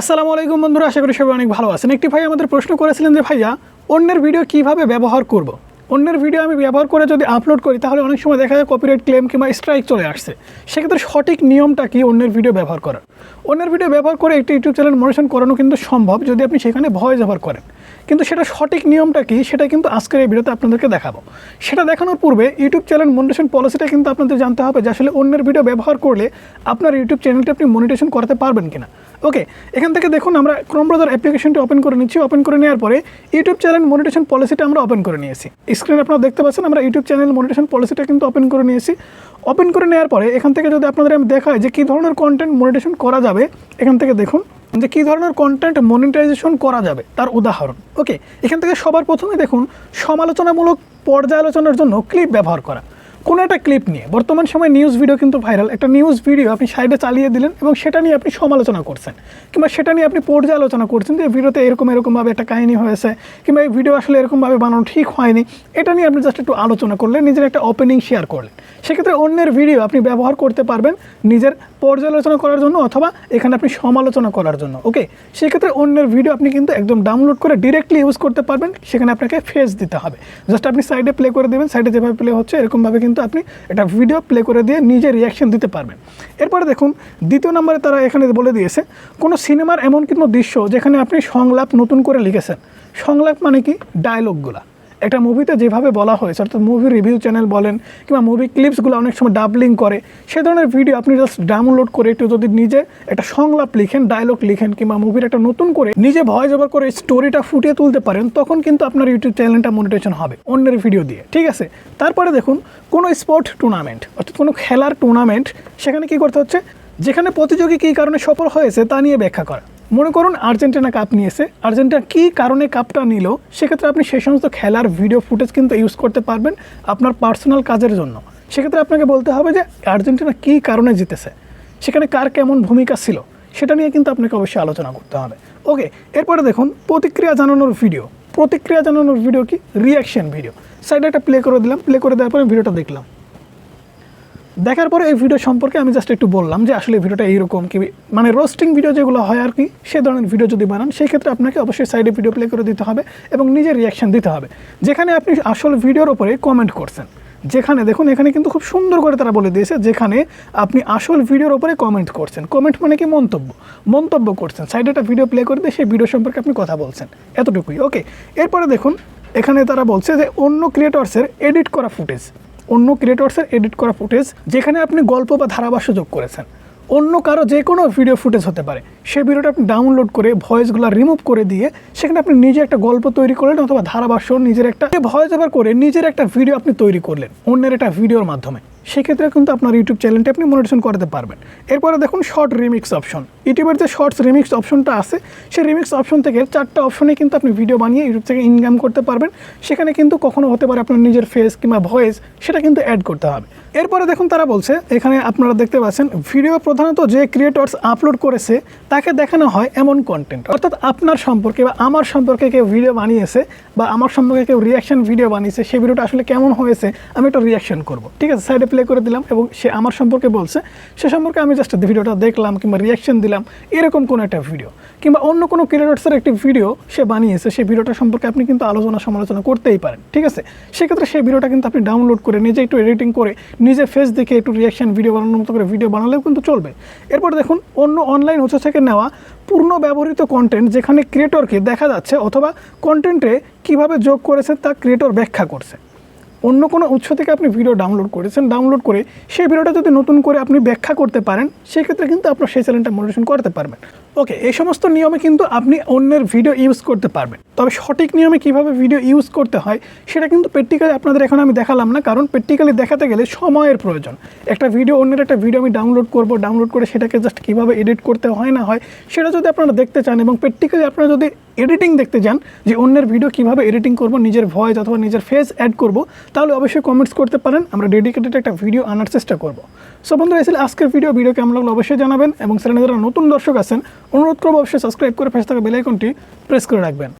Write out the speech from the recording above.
আসসালামু আলাইকুম বন্ধুরা, আশা করি সবাই অনেক ভালো আছেন। একটি ভাই আমাদের প্রশ্ন করেছিলেন যে, ভাইয়া, অন্যের ভিডিও কীভাবে ব্যবহার করব। অন্যের ভিডিও আমি ব্যবহার করে যদি আপলোড করি, তাহলে অনেক সময় দেখা যায় কপিরাইট ক্লেম কিংবা স্ট্রাইক চলে আসছে। সেক্ষেত্রে সঠিক নিয়মটা কি অন্যের ভিডিও ব্যবহার করার? অন্যের ভিডিও ব্যবহার করে একটি ইউটিউব চ্যানেল মনিশন করানো কিন্তু সম্ভব যদি আপনি সেখানে ভয়েস ব্যবহার করেন। কিন্তু সেটা সঠিক নিয়মটা কি সেটা কিন্তু আজকের এই ভিডিওতে আপনাদেরকে দেখাবো। সেটা দেখানোর পূর্বে ইউটিউব চ্যানেল মনিটেশন পলিসিটা কিন্তু আপনাদের জানতে হবে যে আসলে অন্যের ভিডিও ব্যবহার করলে আপনার ইউটিউব চ্যানেলটি আপনি মনিটেশন করাতে পারবেন কিনা। ওকে এখান থেকে দেখুন আমরা ক্রোম ব্রাউজার অ্যাপ্লিকেশনটি ওপেন করে নিচ্ছি। ওপেন করে নেওয়ার পরে ইউটিউব চ্যানেল মনিটেশন পলিসিটা আমরা ওপেন করে নিয়েছি। স্ক্রিনে আপনারা দেখতে পাচ্ছেন আমরা ইউটিউব চ্যানেল মনিটেশন পলিসিটা কিন্তু ওপেন করে নিয়েছি। ওপেন করে নেওয়ার পরে এখান থেকে যদি আপনাদের আমি দেখাই যে কী ধরনের কন্টেন্ট মনিটেশন করা যাবে, এখান থেকে দেখুন। যে কী ধরনের কন্টেন্ট মনিটাইজেশন করা যাবে, তার উদাহরণ। ওকে এখান থেকে সবার প্রথমে দেখুন, সমালোচনামূলক পর্যালোচনার জন্য ক্লিপ ব্যবহার করা। কোনো একটা ক্লিপ নিয়ে। বর্তমান সময় নিউজ ভিডিও কিন্তু ভাইরাল একটা নিউজ ভিডিও আপনি সাইডে চালিয়ে দিলেন এবং সেটা নিয়ে আপনি সমালোচনা করছেন। কিংবা সেটা নিয়ে আপনি পর্যালোচনা করছেন যে ভিডিওতে এরকম এরকমভাবে একটা কাহিনী হয়েছে, কিংবা এই ভিডিও আসলে এরকমভাবে বানানো ঠিক হয়নি। এটা নিয়ে আপনি জাস্ট একটু আলোচনা করলেন, নিজের একটা ওপেনিং শেয়ার করলেন। সেক্ষেত্রে অন্যের ভিডিও আপনি ব্যবহার করতে পারবেন নিজের পর্যালোচনা করার জন্য অথবা এখানে আপনি সমালোচনা করার জন্য ওকে সেক্ষেত্রে অন্যের ভিডিও আপনি কিন্তু একদম ডাউনলোড করে ডিরেক্টলি ইউজ করতে পারবেন। সেখানে আপনাকে ফেস দিতে হবে। জাস্ট আপনি সাইডে প্লে করে দেবেন। সাইডে যেভাবে প্লে হচ্ছে, এরকমভাবে কিন্তু আপনি এটা ভিডিও প্লে করে দিয়ে নিজে রিয়াকশন দিতে পারবেন। এরপরে দেখুন, দ্বিতীয় নম্বরে তারা এখানে বলে দিয়েছে, কোনো সিনেমার এমন কোনো দৃশ্য যেখানে আপনি সংলাপ নতুন করে লিখেছেন। সংলাপ মানে কি? ডায়লগগুলা একটা মুভিতে যেভাবে বলা হয়েছে, অর্থাৎ মুভি রিভিউ চ্যানেল বলেন কিংবা মুভি ক্লিপসগুলো অনেক সময় ডাবলিং করে, সে ধরনের ভিডিও আপনি জাস্ট ডাউনলোড করে একটু যদি নিজে একটা সংলাপ লিখেন ডায়লগ লিখেন কিংবা মুভির একটা নতুন করে নিজে ভয়েস ওভার করে স্টোরিটা ফুটিয়ে তুলতে পারেন, তখন কিন্তু আপনার ইউটিউব চ্যানেলটা মনিটেশন হবে অন্যের ভিডিও দিয়ে, ঠিক আছে? তারপরে দেখুন, কোনো স্পোর্ট টুর্নামেন্ট অর্থাৎ কোনো খেলার টুর্নামেন্ট সেখানে কি করতে হচ্ছে? যেখানে প্রতিযোগী কী কারণে সফল হয়েছে তা নিয়ে ব্যাখ্যা করা। মনে করুন আর্জেন্টিনা কাপ নিয়েছে। আর্জেন্টিনা কী কারণে কাপটা নিল? সেক্ষেত্রে আপনি সেই সমস্ত খেলার ভিডিও ফুটেজ কিন্তু ইউজ করতে পারবেন আপনার পার্সোনাল কাজের জন্য। সেক্ষেত্রে আপনাকে বলতে হবে যে আর্জেন্টিনা কী কারণে জিতেছে? সেখানে কার কেমন ভূমিকা ছিল? সেটা নিয়ে কিন্তু আপনাকে অবশ্যই আলোচনা করতে হবে। ওকে এরপরে দেখুন প্রতিক্রিয়া জানানোর ভিডিও প্রতিক্রিয়া জানানোর ভিডিও কি? রিয়াকশন ভিডিও সাইডে একটা প্লে করে দিলাম। প্লে করে দেওয়ার পরে ভিডিওটা দেখলাম। দেখার পরে এই ভিডিও সম্পর্কে আমি জাস্ট একটু বললাম যে আসলে ভিডিওটা এইরকম কি মানে রোস্টিং ভিডিও যেগুলো হয় আর কি, সে ধরনের ভিডিও যদি বানান, সেই ক্ষেত্রে আপনাকে অবশ্যই সাইডে ভিডিও প্লে করে দিতে হবে এবং নিজের রিয়াকশন দিতে হবে। যেখানে আপনি আসল ভিডিওর ওপরে কমেন্ট করছেন। যেখানে দেখুন, এখানে কিন্তু খুব সুন্দর করে তারা বলে দিয়েছে, যেখানে আপনি আসল ভিডিওর ওপরে কমেন্ট করছেন। কমেন্ট মানে কি মন্তব্য? মন্তব্য করছেন। সাইডে একটা ভিডিও প্লে করে দিয়ে সেই ভিডিও সম্পর্কে আপনি কথা বলছেন। এতটুকুই ওকে এরপরে দেখুন, এখানে তারা বলছে যে অন্য ক্রিয়েটর্সের এডিট করা ফুটেজ অন্য ক্রিয়েটর্সের এডিট করা ফুটেজ যেখানে আপনি গল্প বা ধারাভাষ্য যোগ করেছেন। অন্য কারও যে কোনো ভিডিও ফুটেজ হতে পারে। সেই ভিডিওটা আপনি ডাউনলোড করে ভয়েসগুলো রিমুভ করে দিয়ে সেখানে আপনি নিজে একটা গল্প তৈরি করলেন অথবা ধারাভাষ্য নিজের একটা ভয়েস ওভার করে নিজের একটা ভিডিও আপনি তৈরি করলেন অন্যের একটা ভিডিওর মাধ্যমে। সেক্ষেত্রে কিন্তু আপনার ইউটিউব চ্যানেলটি আপনি মনিটেশন করতে পারবেন। এরপরে দেখুন শর্ট রিমিক্স অপশন ইউটিউবের যে শর্টস রিমিক্স অপশনটা আছে, সেই রিমিক্স অপশন থেকে চারটা অপশনে কিন্তু আপনি ভিডিও বানিয়ে ইউটিউব থেকে ইনকাম করতে পারবেন। সেখানে কিন্তু কখনো হতে পারে আপনার নিজের ফেস কিংবা ভয়েস সেটা কিন্তু অ্যাড করতে হবে। এরপরে দেখুন তারা বলছে, এখানে আপনারা দেখতে পাচ্ছেন ভিডিও প্রধানত যে ক্রিয়েটর্স আপলোড করেছে, তাকে দেখানো হয় এমন কন্টেন্ট অর্থাৎ আপনার সম্পর্কে বা আমার সম্পর্কে কেউ ভিডিও বানিয়েছে বা আমার সম্পর্কে কেউ রিয়াকশন ভিডিও বানিয়েছে সেই ভিডিওটা আসলে কেমন হয়েছে, আমি একটা রিয়াকশন করব। ঠিক আছে সাইডে প্লে করে দিলাম এবং সে আমার সম্পর্কে বলছে। সে সম্পর্কে আমি জাস্ট ভিডিওটা দেখলাম কিংবা রিয়াকশন দিলাম। এরকম কোনো একটা ভিডিও কিংবা অন্য কোনো ক্রিয়েটর্সের একটি ভিডিও সে বানিয়েছে সেই ভিডিওটা সম্পর্কে আপনি কিন্তু আলোচনা সমালোচনা করতেই পারেন, ঠিক আছে? সেক্ষেত্রে সেই ভিডিওটা কিন্তু আপনি ডাউনলোড করে নিজে একটু এডিটিং করে নিজে ফেস দেখে একটু রিয়াকশন ভিডিও বানানোর মতো করে ভিডিও বানালেও কিন্তু চলবে। এরপর দেখুন, অন্য অনলাইন উৎস থেকে নেওয়া পূর্ণ ব্যবহৃত কন্টেন্ট যেখানে ক্রিয়েটরকে দেখা যাচ্ছে অথবা কন্টেন্টে কীভাবে যোগ করেছে তা ক্রিয়েটর ব্যাখ্যা করছে। অন্য কোনো উৎস থেকে আপনি ভিডিও ডাউনলোড করেছেন ডাউনলোড করে সেই ভিডিওটা যদি নতুন করে আপনি ব্যাখ্যা করতে পারেন সেক্ষেত্রে কিন্তু আপনার সেই চ্যানেলটা মনিটেশন করতে পারবেন। ওকে এই সমস্ত নিয়মে কিন্তু আপনি অন্যের ভিডিও ইউজ করতে পারবেন। তবে সঠিক নিয়মে কীভাবে ভিডিও ইউজ করতে হয়, সেটা কিন্তু প্র্যাকটিক্যালি আপনাদের এখন আমি দেখালাম না, কারণ প্র্যাকটিক্যালি দেখাতে গেলে সময়ের প্রয়োজন। একটা ভিডিও অন্যের একটা ভিডিও আমি ডাউনলোড করব ডাউনলোড করে সেটাকে জাস্ট কীভাবে এডিট করতে হয় না হয়, সেটা যদি আপনারা দেখতে চান এবং প্র্যাকটিক্যালি আপনারা যদি এডিটিং দেখতে চান যে অন্যের ভিডিও কীভাবে এডিটিং করব, নিজের ভয়েস অথবা নিজের ফেস অ্যাড করব, তাহলে অবশ্যই কমেন্টস করতে পারেন, আমরা ডেডিকেটেড একটা ভিডিও আনার চেষ্টা করব। সো বন্ধুরা এসে আজকের ভিডিও ভিডিও কেমন লাগল অবশ্যই জানাবেন এবং সেখানে যারা নতুন দর্শক আছেন অনুরোধ করব অবশ্যই সাবস্ক্রাইব করে পাশে থাকা বেলাইকনটি প্রেস করে রাখবেন।